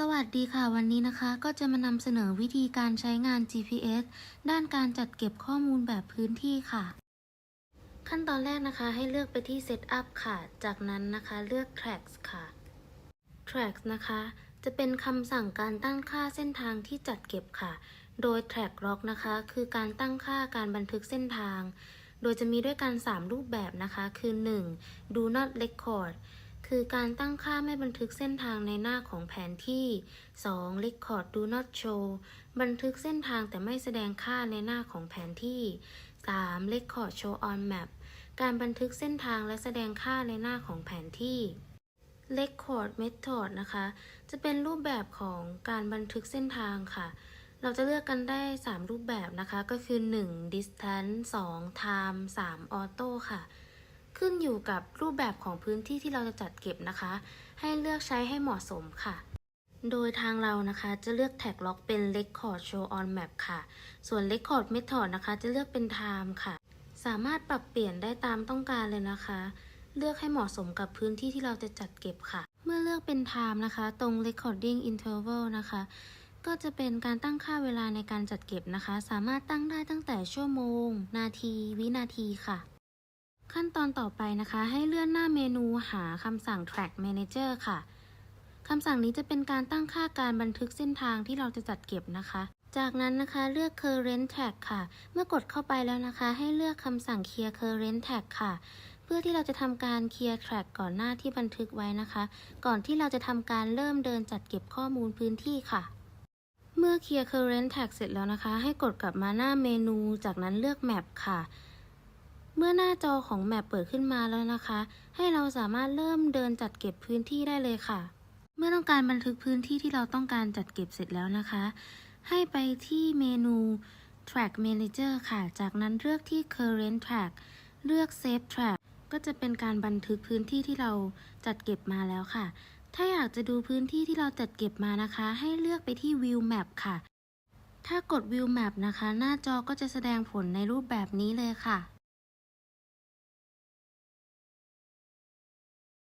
สวัสดีค่ะวันนี้นะคะก็จะมานำเสนอวิธีการใช้งาน GPS ด้านการจัดเก็บข้อมูลแบบพื้นที่ค่ะ ขั้นตอนแรกนะคะให้เลือกไปที่ Setup ค่ะ จากนั้นนะคะเลือก Tracks ค่ะ Tracks นะคะ จะเป็นคำสั่งการตั้งค่าเส้นทางที่จัดเก็บค่ะ โดย Track Log นะคะ คือการตั้งค่าการบันทึกเส้นทาง โดยจะมีด้วยกัน 3 รูปแบบนะคะ คือ 1. Do not record คือการตั้งค่าไม่บันทึกเส้นทางในหน้าของแผนที่ 2. Record do not show บันทึกเส้นทางแต่ไม่แสดงค่าในหน้าของแผนที่ 3. Record show on map การบันทึกเส้นทางและแสดงค่าในหน้าของแผนที่ Record Method นะคะ จะเป็นรูปแบบของการบันทึกเส้นทางค่ะ เราจะเลือกกันได้ 3 รูปแบบนะคะ ก็คือ 1. distance 2. time 3. auto ค่ะ ขึ้นอยู่กับรูปแบบของพื้นที่ที่เราจะจัดเก็บนะคะ ให้เลือกใช้ให้เหมาะสมค่ะ โดยทางเรานะคะจะเลือกแท็กล็อกเป็น Record Show on Map ค่ะ ส่วน Record Method นะคะ จะเลือกเป็น Time ค่ะ สามารถปรับเปลี่ยนได้ตามต้องการเลยนะคะ เลือกให้เหมาะสมกับพื้นที่ที่เราจะจัดเก็บค่ะ เมื่อเลือกเป็น Time นะคะ ตรง Recording Interval นะคะก็จะเป็นการตั้งค่าเวลาในการจัดเก็บนะคะ สามารถตั้งได้ตั้งแต่ชั่วโมง นาที วินาทีค่ะ ขั้นตอนต่อไปนะคะ ให้เลื่อนหน้าเมนูหาคำสั่ง Track Manager ค่ะคำสั่งนี้จะเป็นการตั้งค่าการบันทึกเส้นทางที่เราจะจัดเก็บนะคะ จากนั้นนะคะเลือก Current Tag ค่ะ เมื่อกดเข้าไปแล้วนะคะ ให้เลือกคำสั่ง Clear Current Tag ค่ะ เพื่อที่เราจะทำการ Clear Track ก่อนหน้าที่บันทึกไว้นะคะ ก่อนที่เราจะทำการเริ่มเดินจัดเก็บข้อมูลพื้นที่ค่ะ เมื่อ Clear Current Tag เสร็จแล้วนะคะ ให้กดกลับมาหน้าเมนู จากนั้นเลือก Map ค่ะ เมื่อหน้าจอของแมปเปิดขึ้นมาแล้วนะคะ ให้เราสามารถเริ่มเดินจัดเก็บพื้นที่ได้เลยค่ะ เมื่อต้องการบันทึกพื้นที่ที่เราต้องการจัดเก็บเสร็จแล้วนะคะ ให้ไปที่เมนู Track Manager ค่ะ จากนั้นเลือกที่ Current Track เลือก Save Track ก็จะเป็นการบันทึกพื้นที่ที่เราจัดเก็บมาแล้วค่ะ ถ้าอยากจะดูพื้นที่ที่เราจัดเก็บมานะคะ ให้เลือกไปที่ View Map ค่ะ ถ้ากด View Map นะคะ หน้าจอก็จะแสดงผลในรูปแบบนี้เลยค่ะ